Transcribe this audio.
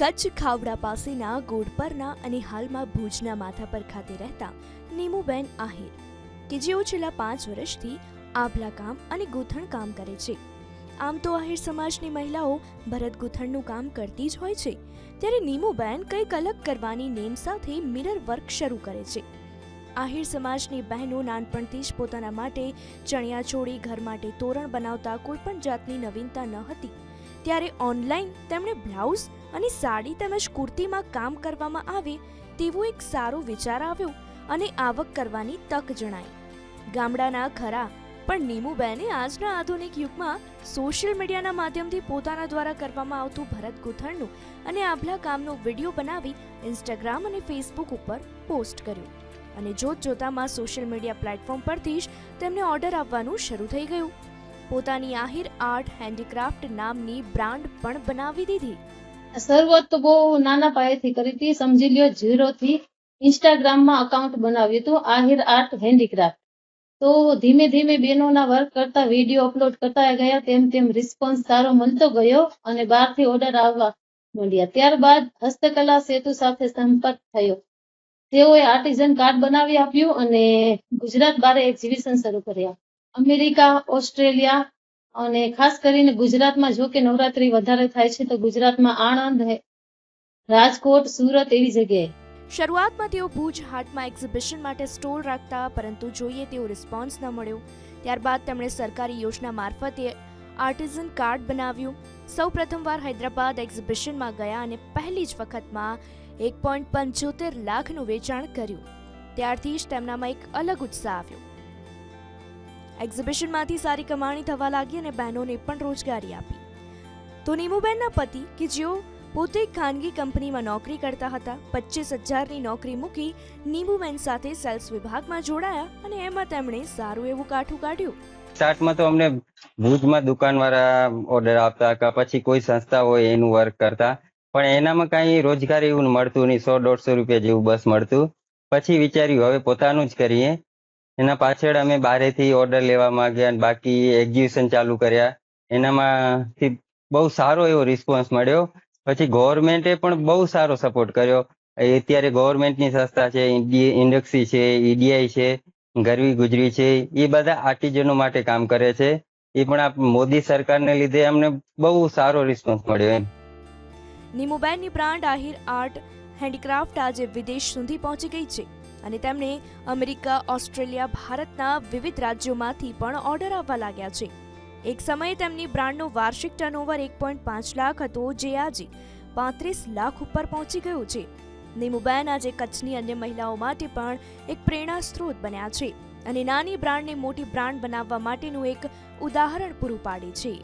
કચ્છ ખાવડા પાસેના ગોડપરના અને હાલમાં ભુજના માધાપર ખાતે રહેતા નીમુબેન આહિર, કે જેઓ છેલ્લા પાંચ વર્ષથી આભલા કામ અને ગૂંથણ કામ કરે છે. આમ તો આહિર સમાજની મહિલાઓ ભરત ગૂંથણનું કામ કરતી જ હોય છે, ત્યારે નીમુબેન કંઈક અલગ કરવાની નેમ સાથે મિરર વર્ક શરૂ કરે છે. આહિર સમાજની બહેનો નાનપણથી જ પોતાના માટે ચણિયાચોળી ઘર માટે તોરણ બનાવતા કોઈ પણ જાતની નવીનતા ન હતી. ત્યારે ઓનલાઈન તેમણે બ્લાઉઝ અને સાડી તેમજ કુર્તીમાં કામ કરવામાં આવે તેવો એક સારો વિચાર આવ્યો અને આવક કરવાની તક જણાઈ. ગામડાના ખરા, પણ નીમુબેને આજના આધુનિક યુગમાં સોશિયલ મીડિયાના માધ્યમથી પોતાના દ્વારા કરવામાં આવતું ભરત ગૂંથણનું અને આભલા કામનો વીડિયો બનાવી ઇન્સ્ટાગ્રામ અને ફેસબુક ઉપર પોસ્ટ કર્યો. અને જોત જોતામાં સોશિયલ મીડિયા પ્લેટફોર્મ પરથી જ તેમને ઓર્ડર આવવાનું શરૂ થઈ ગયું. પોતાની આહિર આર્ટ હેન્ડીક્રાફ્ટ નામની બ્રાન્ડ પણ બનાવી દીધી. શરૂઆત તો બહુ નાના પાયેથી કરી હતી. સમજી લ્યો ઝીરો થી ઇન્સ્ટાગ્રામમાં અકાઉન્ટ બનાવ્યું હતું. આહિર આર્ટ હેન્ડીક્રાફ્ટ તો ધીમે ધીમે બહેનોના વર્ક કરતા વીડિયો અપલોડ કરતા ગયા. તેમ તેમ રિસ્પોન્સ સારો મળતો ગયો અને બહારથી ઓર્ડર આવવા માંડ્યા. ત્યારબાદ હસ્તકલા સેતુ સાથે સંપર્ક થયો. તેઓએ આર્ટિઝન કાર્ડ બનાવી આપ્યું અને ગુજરાત બારે એક્ઝિબિશન શરૂ કર્યા. અમેરિકા, ઓસ્ટ્રેલિયા અને ખાસ કરીને ગુજરાતમાં જો કે નવરાત્રી વધારે થાય છે, તો ગુજરાતમાં આણંદ, રાજકોટ, સુરત એવી જગ્યાએ. શરૂઆતમાં તેઓ ભુજ હાટમાં એક્ઝિબિશન માટે સ્ટોલ રાખતા, પરંતુ જોઈએ તેવો રિસ્પોન્સ ન મળ્યો. ત્યારબાદ તેમણે સરકારી યોજના મારફતે આર્ટિઝન કાર્ડ બનાવ્યું. સૌ પ્રથમવાર હૈદરાબાદ એક્ઝિબિશનમાં ગયા અને પહેલી જ વખતમાં એક પોઈન્ટ પંચોતેર લાખનું વેચાણ કર્યું. ત્યારથી જ તેમનામાં એક અલગ ઉત્સાહ આવ્યો. એક્ઝિબિશનમાંથી સારી કમાણી થવા લાગી અને બહેનોને પણ રોજગારી આપી. તો નીમુબેનના પતિ, કે જેઓ પોતે ખાનગી કંપનીમાં નોકરી કરતા હતા પચીસ હજારની નોકરી મૂકી નીમુબેન સાથે સેલ્સ વિભાગમાં જોડાયા અને એમાં તેમણે સારું એવું કાઠું કાઢ્યું. સ્ટાર્ટમાં તો અમને ભુજમાં દુકાનવાળા ઓર્ડર આપતા કે પછી કોઈ સંસ્થા હોય એનું વર્ક કરતા. પણ એનામાં કાંઈ રોજગારી એવું મળતું નહીં, સો દોઢસો રૂપિયા જેવું બસ મળતું. પછી વિચાર્યું, હવે પોતાનું જ કરીએ. એના પાછળ અમે બારેથી ઓર્ડર લેવા માંગ્યા અને બાકી એક્ઝિબિશન ચાલુ કર્યા. એનામાંથી બહુ સારો એવો રિસ્પોન્સ મળ્યો. પછી ગવર્મેન્ટે પણ બહુ સારો સપોર્ટ કર્યો. અત્યારે ગવર્મેન્ટની સંસ્થા છે ઇન્ડસ્ટ્રી છે ઈડીઆઈ છે, ગરવી ગુજરી છે, એ બધા આર્ટિજનો માટે કામ કરે છે. એ પણ આ મોદી સરકારને લીધે અમને બહુ સારો રિસ્પોન્સ મળ્યો એમ. નિમુબેનની બ્રાન્ડ આહિર આર્ટ હેન્ડીક્રાફ્ટ આજે વિદેશ સુધી પહોંચી ગઈ છે અને તેમને અમેરિકા, ઓસ્ટ્રેલિયા, ભારતના વિવિધ રાજ્યોમાંથી પણ ઓર્ડર આવવા લાગ્યા છે. એક સમયે તેમની બ્રાન્ડનો વાર્ષિક ટર્નઓવર એક પોઈન્ટ પાંચ લાખ હતો, જે આજે પાંત્રીસ લાખ ઉપર પહોંચી ગયો છે. નીમુબેન આજે કચ્છની અન્ય મહિલાઓ માટે પણ એક પ્રેરણા સ્ત્રોત બન્યા છે અને નાની બ્રાન્ડને મોટી બ્રાન્ડ બનાવવા માટેનું એક ઉદાહરણ પૂરું પાડે છે.